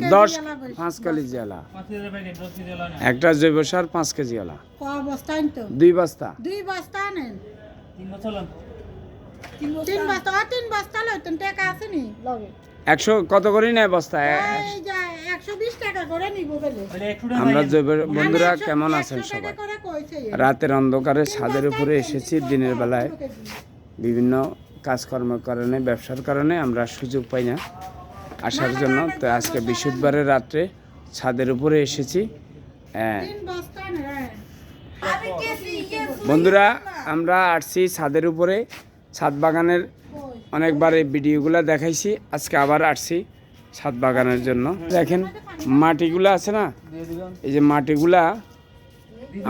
দশ পাঁচ কেজি। জেলা। একটা জৈব সার পাঁচ কেজি আনতো? দুই বস্তা। দুই বস্তা আনেন? তিন বস্তা তিন বস্তা? লইতেন টাকা আছে নি একশো কত করে নেয় বস্তা? এ- এই যে একশো বিশ টাকা করে নিব বলে। আমরা জৈব বন্ধুরা কেমন আছেন সবাই। রাতের অন্ধকারে ছাদের উপরে এসেছি দিনের বেলায়। বিভিন্ন কাজকর্মের কারণে ব্যবসার কারণে আমরা সুযোগ পাই না। আসার জন্য। তো আজকে বৃহস্পতিবারের রাত্রে ছাদের উপরে এসেছি। হ্যাঁ। বন্ধুরা, আমরা আসছি ছাদের উপরে। ছাদ বাগানের অনেকবার এই ভিডিওগুলো দেখাইছি। আজকে আবার আসছি ছাদ বাগানের জন্য। দেখেন, মাটিগুলো আছে না? এই যে মাটিগুলা,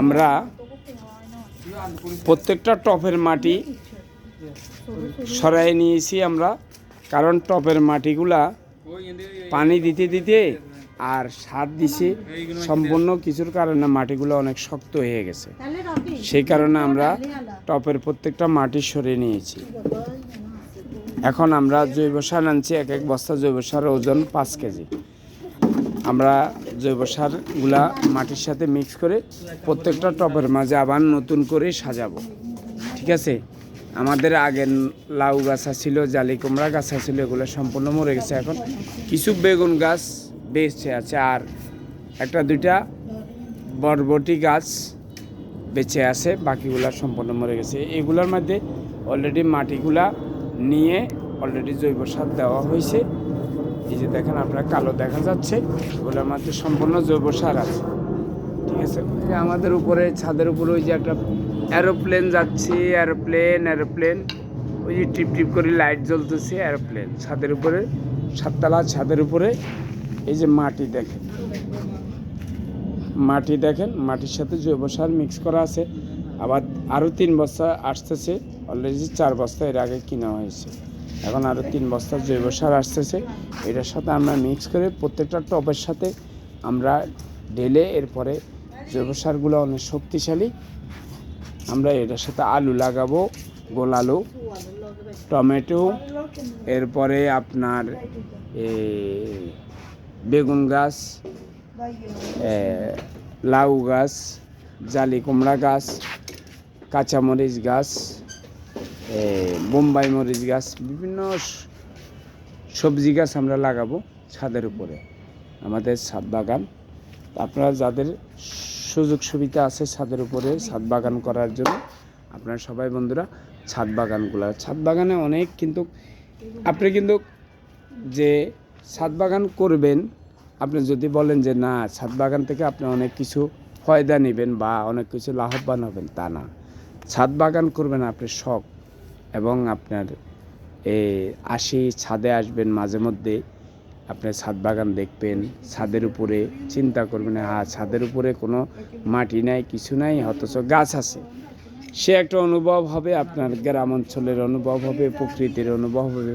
আমরা প্রত্যেকটা টপের মাটি সরাই নিয়েছি আমরা। কারণ টপের মাটিগুলা পানি দিতে দিতে আর সার দিছি। সম্পূর্ণ কিছুর কারণে মাটিগুলো অনেক শক্ত হয়ে গেছে। সেই কারণে আমরা টপের প্রত্যেকটা মাটি সরিয়ে নিয়েছি। এখন আমরা জৈব সার আনছি এক এক বস্তা জৈব সারের ওজন পাঁচ কেজি। আমরা জৈব সারগুলা মাটির সাথে মিক্স করে প্রত্যেকটা টপের মাঝে আবার নতুন করে সাজাবো। ঠিক আছে? আমাদের আগের লাউ গাছ ছিল জালি কুমড়া গাছ ছিল এগুলো সম্পূর্ণ মরে গেছে। এখন কিছু বেগুন গাছ বেঁচে আছে আর একটা দুইটা বরবটি গাছ বেঁচে আছে, বাকিগুলা সম্পূর্ণ মরে গেছে। এগুলোর মধ্যে অলরেডি মাটিগুলা নিয়ে অলরেডি জৈব সার দেওয়া হয়েছে। এই যে দেখেন আপনার, কালো দেখা যাচ্ছে ওগুলোর মধ্যে সম্পূর্ণ জৈব সার আছে। ঠিক আছে? আমাদের উপরে, ছাদের উপরে ওই যে একটা অ্যারোপ্লেন যাচ্ছে অ্যারোপ্লেন অ্যারোপ্লেন ওই যে টিপ টিপ করে লাইট জ্বলতেছে অ্যারোপ্লেন ছাদের উপরে, সাততলা ছাদের উপরে। এই যে মাটি দেখেন। মাটি দেখেন, মাটির সাথে জৈব সার মিক্স করা আছে। আবার আরও তিন বস্তা আসতেছে অলরেডি চার বস্তা এর আগে কিনা হয়েছে। এখন আরও তিন বস্তা জৈব সার আসতেছে। এটার সাথে আমরা মিক্স করে প্রত্যেকটা টপের সাথে আমরা ঢেলে এরপরে জৈব সারগুলো অনেক শক্তিশালী আমরা এটার সাথে আলু লাগাবো, গোল আলু, টমেটো, এরপরে আপনার বেগুন গাছ লাউ গাছ, জালি কুমড়া গাছ, কাঁচামরিচ গাছ বোম্বাই মরিচ গাছ, বিভিন্ন সবজি গাছ আমরা লাগাবো ছাদের উপরে, আমাদের ছাদ বাগান। আপনারা যাদের সুযোগ সুবিধা আছে ছাদের উপরে, ছাদ বাগান করার জন্য। আপনারা সবাই বন্ধুরা, ছাদ বাগানগুলো। ছাদ বাগানে অনেক কিন্তু, আপনি কিন্তু যে ছাদ বাগান করবেন, আপনি যদি বলেন যে না, ছাদ বাগান থেকে আপনি অনেক কিছু ফয়দা নেবেন বা অনেক কিছু লাভবান হবেন, তা না। ছাদ বাগান করবেন আপনি শখ এবং আপনার এ আসি ছাদে আসবেন মাঝে মধ্যে। আপনি ছাদ বাগান দেখবেন, ছাদের উপরে চিন্তা করবেন হ্যাঁ ছাদের উপরে কোনো মাটি নাই, কিছু নাই, অথচ গাছ আছে। সে একটা অনুভব হবে আপনার গ্রাম অঞ্চলের অনুভব হবে, প্রকৃতির অনুভব হবে।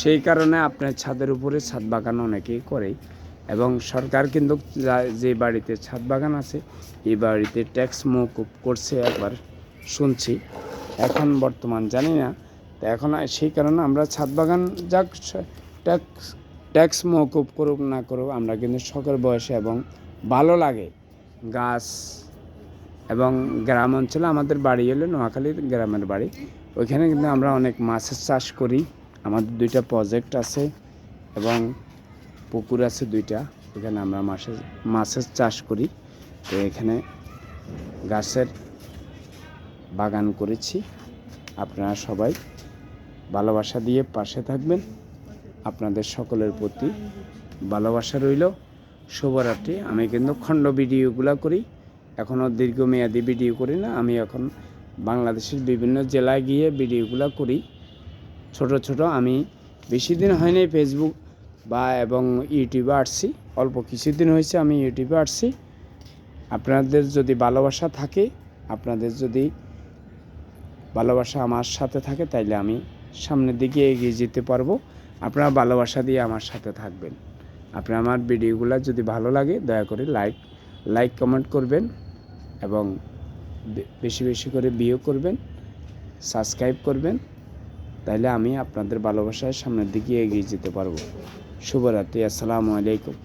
সেই কারণে আপনার ছাদের উপরে ছাদ বাগান অনেকেই করে। এবং সরকার কিন্তু যে বাড়িতে ছাদ বাগান আছে, এই বাড়িতে ট্যাক্স মৌকুব করছে একবার শুনছি। এখন বর্তমান জানি না। তো এখন সেই কারণে আমরা ছাদ বাগান যাক ট্যাক্স ট্যাক্স মৌকুব করুক না করুক, আমরা কিন্তু শখের বয়সে এবং ভালো লাগে। গাছ এবং গ্রাম অঞ্চলে আমাদের বাড়ি হলো নোয়াখালীর গ্রামের বাড়ি। ওইখানে কিন্তু আমরা অনেক মাছের চাষ করি। আমাদের দুইটা প্রজেক্ট আছে এবং পুকুর আছে দুইটা। এখানে আমরা মাছের মাছের চাষ করি। তো এখানে গাছের বাগান করেছি। আপনারা সবাই ভালোবাসা দিয়ে পাশে থাকবেন। আপনাদের সকলের প্রতি ভালোবাসা রইল। শুভরাত্রি। আমি কিন্তু খণ্ড ভিডিওগুলো করি। এখনও দীর্ঘমেয়াদী ভিডিও করি না। আমি এখন বাংলাদেশের বিভিন্ন জেলায় গিয়ে ভিডিওগুলো করি। ছোট ছোট আমি বেশি দিন হয়নি ফেসবুক বা এবং ইউটিউবে আসছি। অল্প কিছুদিন হয়েছে আমি ইউটিউবে আসছি। আপনাদের যদি ভালোবাসা থাকে, আপনাদের যদি ভালোবাসা আমার সাথে থাকে, তাইলে আমি সামনের দিকে এগিয়ে যেতে পারব। আপনারা ভালোবাসা দিয়ে আমার সাথে থাকবেন। আপনি আমার ভিডিওগুলো যদি ভালো লাগে, দয়া করে লাইক লাইক কমেন্ট করবেন এবং বেশি বেশি করে বিয়ে করবেন, সাবস্ক্রাইব করবেন তাহলে আমি আপনাদের ভালোবাসায় সামনের দিকে এগিয়ে যেতে পারব। শুভরাত্রি, আসসালামু আলাইকুম।